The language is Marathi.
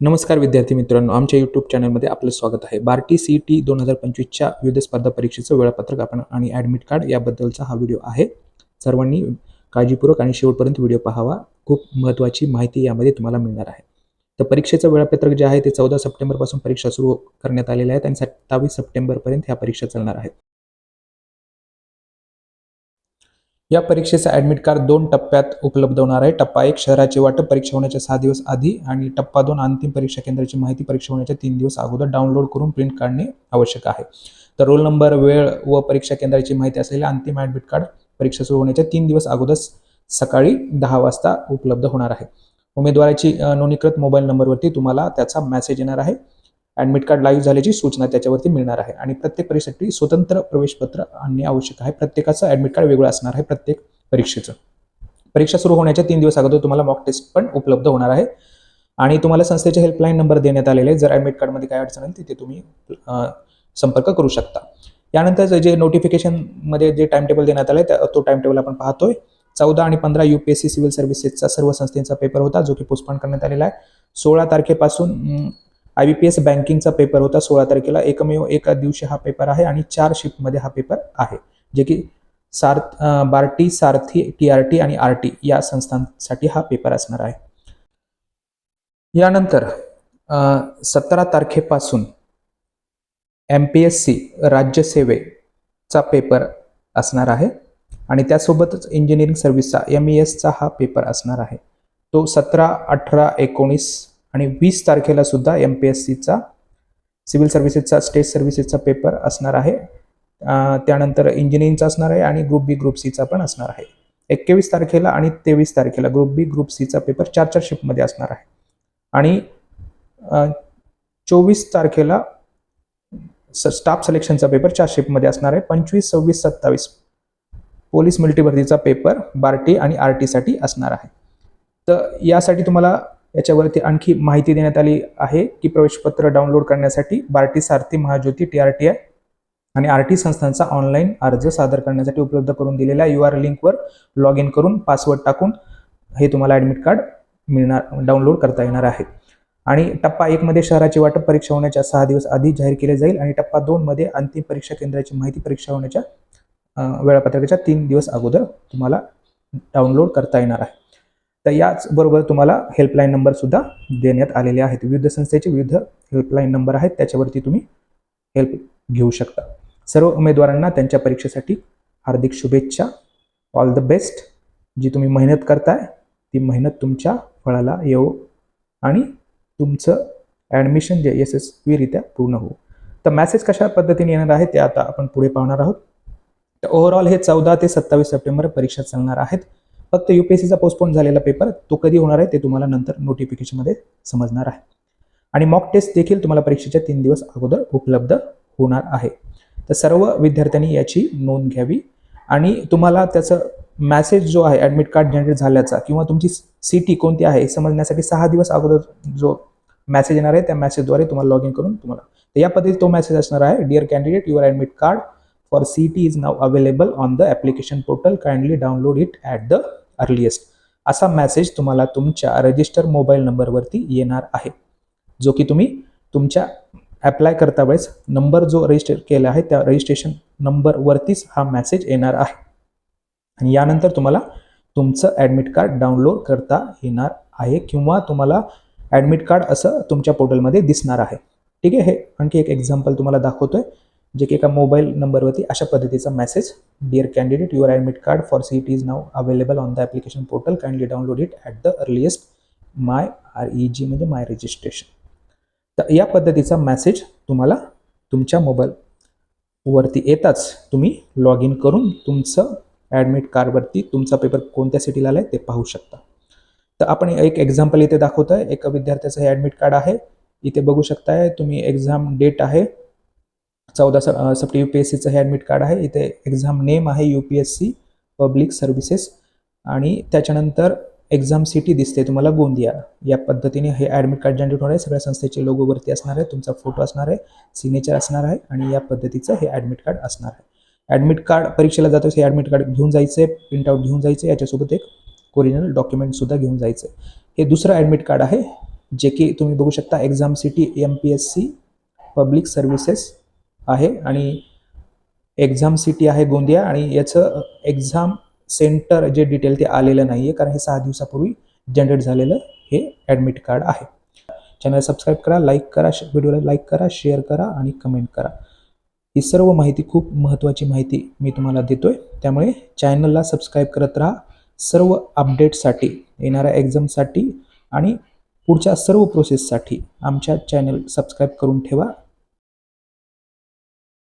नमस्कार विद्यार्थी मित्रांनो आमच्या यूट्यूब चॅनलमध्ये आपलं स्वागत आहे. बार्टी सी टी दोन हजार पंचवीसच्या विविध स्पर्धा परीक्षेचं वेळापत्रक आपण आणि ॲडमिट कार्ड याबद्दलचा हा व्हिडिओ आहे. सर्वांनी काळजीपूर्वक आणि शेवटपर्यंत व्हिडिओ पाहावा. खूप महत्त्वाची माहिती यामध्ये तुम्हाला मिळणार आहे. तर परीक्षेचं वेळापत्रक जे आहे ते चौदा सप्टेंबरपासून परीक्षा सुरू करण्यात आलेल्या आहेत आणि सत्तावीस सप्टेंबरपर्यंत ह्या परीक्षा चालणार आहेत. या परीक्षेचं ॲडमिट कार्ड दोन टप्प्यात उपलब्ध होणार आहे. टप्पा एक शहराचे वाटप परीक्षा होण्याच्या सहा दिवस आधी आणि टप्पा दोन अंतिम परीक्षा केंद्राची माहिती परीक्षा होण्याच्या तीन दिवस अगोदर डाउनलोड करून प्रिंट काढणे आवश्यक आहे. तर रोल नंबर वेळ व परीक्षा केंद्राची माहिती असलेले अंतिम ॲडमिट कार्ड परीक्षा सुरू होण्याच्या तीन दिवस अगोदर सकाळी दहा वाजता उपलब्ध होणार आहे. उमेदवाराची नोंदणीकृत मोबाईल नंबरवरती तुम्हाला त्याचा मेसेज येणार आहे. ॲडमिट कार्ड लाईव्ह झाल्याची सूचना त्याच्यावरती मिळणार आहे. आणि प्रत्येक परीक्षेसाठी स्वतंत्र प्रवेशपत्र आणणे आवश्यक आहे. प्रत्येकाचं ॲडमिट कार्ड वेगळं असणार आहे प्रत्येक परीक्षेचं. परीक्षा सुरू होण्याच्या तीन दिवस अगोदर तुम्हाला मॉक टेस्ट पण उपलब्ध होणार आहे. आणि तुम्हाला संस्थेचे हेल्पलाईन नंबर देण्यात आलेले आहे जर ॲडमिट कार्डमध्ये काय अडचण असेल तिथे तुम्ही संपर्क करू शकता. यानंतर जे नोटिफिकेशनमध्ये जे टाइम टेबल देण्यात आलं आहे तो टाइम टेबल आपण पाहतोय. चौदा आणि पंधरा U P S C civil सर्व्हिसेसचा सर्व संस्थेचा पेपर होता जो की पोस्टपोन करण्यात आलेला आहे. सोळा तारखेपासून आय बी पी एस बँकिंगचा पेपर होता सोळा तारखेला. एकमेव एका दिवशी हा पेपर आहे आणि चार शिफ्टमध्ये हा पेपर आहे. जे की सार्थ BARTI Sarathi T R T आणि आर टी या संस्थांसाठी हा पेपर असणार आहे. यानंतर सतरा तारखेपासून एम पी एस सी राज्यसेवेचा पेपर असणार आहे आणि त्यासोबतच इंजिनिअरिंग सर्व्हिसचा एम ई एसचा हा पेपर असणार आहे. तो सतरा अठरा एकोणीस आणि वीस तारखेला सुद्धा एम पी एस सीचा सिव्हिल सर्व्हिसेसचा स्टेट सर्व्हिसेसचा पेपर असणार आहे. त्यानंतर इंजिनिअरिंगचा असणार आहे आणि ग्रुप बी ग्रुप सीचा पण असणार आहे. एकवीस तारखेला आणि तेवीस तारखेला ग्रुप बी ग्रुप सीचा पेपर चार चार शिफ्टमध्ये असणार आहे. आणि चोवीस तारखेला स स्टाफ सिलेक्शनचा पेपर चार शिफ्टमध्ये असणार आहे. पंचवीस सव्वीस सत्तावीस पोलीस मिलिटरी भरतीचा पेपर बार्टी आणि आर टीसाठी असणार आहे. तर यासाठी तुम्हाला याच्यावरती आणखी माहिती देण्यात आली आहे की प्रवेशपत्र डाउनलोड करण्यासाठी BARTI Sarathi Mahajyoti T R T I आणि आर टी संस्थांचा ऑनलाईन अर्ज सादर करण्यासाठी उपलब्ध करून दिलेल्या यू आर लिंकवर लॉग इन करून पासवर्ड टाकून हे तुम्हाला ॲडमिट कार्ड मिळणार डाउनलोड करता येणार आहे. आणि टप्पा एकमध्ये शहराचे वाटप परीक्षा होण्याच्या सहा दिवस आधी जाहीर केले जाईल आणि टप्पा दोनमध्ये अंतिम परीक्षा केंद्राची माहिती परीक्षा होण्याच्या वेळापत्रकाच्या तीन दिवस अगोदर तुम्हाला डाउनलोड करता येणार आहे. तर याचबरोबर तुम्हाला हेल्पलाईन नंबर सुद्धा देण्यात आलेले आहेत. विविध संस्थेचे विविध हेल्पलाईन नंबर आहेत. त्याच्यावरती तुम्ही हेल्प घेऊ शकता. सर्व उमेदवारांना त्यांच्या परीक्षेसाठी हार्दिक शुभेच्छा. ऑल द बेस्ट जी तुम्ही मेहनत करताय ती मेहनत तुमच्या फळाला येऊ आणि तुमचं ॲडमिशन जे यशस्वीरित्या पूर्ण होऊ तर मॅसेज कशा पद्धतीने येणार आहे ते आता आपण पुढे पाहणार आहोत. तर ओव्हरऑल हे चौदा ते सत्तावीस सप्टेंबर परीक्षा चालणार आहेत. फक्त यू पी एस सीचा पोस्टपोन झालेला पेपर तो कधी होणार आहे ते तुम्हाला नंतर नोटिफिकेशनमध्ये समजणार आहे. आणि मॉक टेस्ट देखील तुम्हाला परीक्षेच्या तीन दिवस अगोदर उपलब्ध होणार आहे. तर सर्व विद्यार्थ्यांनी याची नोंद घ्यावी आणि तुम्हाला त्याचं मॅसेज जो आहे ॲडमिट कार्ड जनरेट झाल्याचा किंवा तुमची सी टी कोणती आहे हे समजण्यासाठी सहा दिवस अगोदर जो मॅसेज येणार आहे त्या मॅसेजद्वारे तुम्हाला लॉग इन करून तुम्हाला तर या पद्धतीत तो मॅसेज असणार आहे dear candidate your admit card for C T is now available on the application portal kindly download it at the earliest असा मॅसेज तुम्हाला तुमच्या रजिस्टर मोबाईल नंबरवरती येणार आहे. जो की तुम्ही तुमच्या ॲप्लाय करता वेळेस नंबर जो रजिस्टर केला आहे त्या रजिस्ट्रेशन नंबरवरतीच हा मॅसेज येणार आहे. आणि यानंतर तुम्हाला तुमचं ॲडमिट कार्ड डाउनलोड करता येणार आहे किंवा तुम्हाला ॲडमिट कार्ड असं तुमच्या पोर्टलमध्ये दिसणार आहे. ठीक आहे? हे आणखी एक एक्झाम्पल तुम्हाला दाखवतोय. जे की एका मोबाईल नंबरवरती अशा पद्धतीचा message dear candidate your admit card for C it is now available on the application portal kindly download it at the earliest my R E G म्हणजे माय रजिस्ट्रेशन तर या पद्धतीचा मेसेज तुम्हाला तुमच्या मोबाईलवरती येताच तुम्ही लॉग इन करून तुमचं ॲडमिट कार्डवरती तुमचा पेपर कोणत्या सिटीला आला आहे ते पाहू शकता. तर आपण एक एक्झाम्पल इथे दाखवतो आहे एका विद्यार्थ्याचं हे ॲडमिट कार्ड आहे. इथे बघू शकताय तुम्ही एक्झाम डेट आहे. चौदा स सप्टे यू पी एस सीचं हे ॲडमिट कार्ड आहे. इथे एक्झाम नेम आहे U P S C public services आणि त्याच्यानंतर एक्झाम सिटी दिसते तुम्हाला गोंदिया. या पद्धतीने हे ॲडमिट कार्ड जनरेट होणार आहे. सगळ्या संस्थेचे लोगोवरती असणार आहे. तुमचा फोटो असणार आहे. सिग्नेचर असणार आहे आणि या पद्धतीचं हे ॲडमिट कार्ड असणार आहे. ॲडमिट कार्ड परीक्षेला जातो हे ॲडमिट कार्ड घेऊन जायचं आहे प्रिंटआउट घेऊन जायचं. आहे याच्यासोबत एक ओरिजिनल डॉक्युमेंटसुद्धा घेऊन जायचं. आहे हे दुसरं ॲडमिट कार्ड आहे जे की तुम्ही बघू शकता. Exam city M P S C public services आहे आणि एक्झाम सिटी आहे गोंदिया आणि याचं एक्झाम सेंटर जे डिटेल ते आलेलं नाही आहे कारण हे सहा दिवसापूर्वी जनरेट झालेलं हे ॲडमिट कार्ड आहे. चॅनल सबस्क्राईब करा लाईक करा व्हिडिओला लाईक करा शेअर करा आणि कमेंट करा. ही सर्व माहिती खूप महत्त्वाची माहिती मी तुम्हाला देतो आहे त्यामुळे चॅनलला सबस्क्राईब करत राहा. सर्व अपडेटसाठी येणाऱ्या एक्झामसाठी आणि पुढच्या सर्व प्रोसेससाठी आमच्या चॅनल सबस्क्राईब करून ठेवा.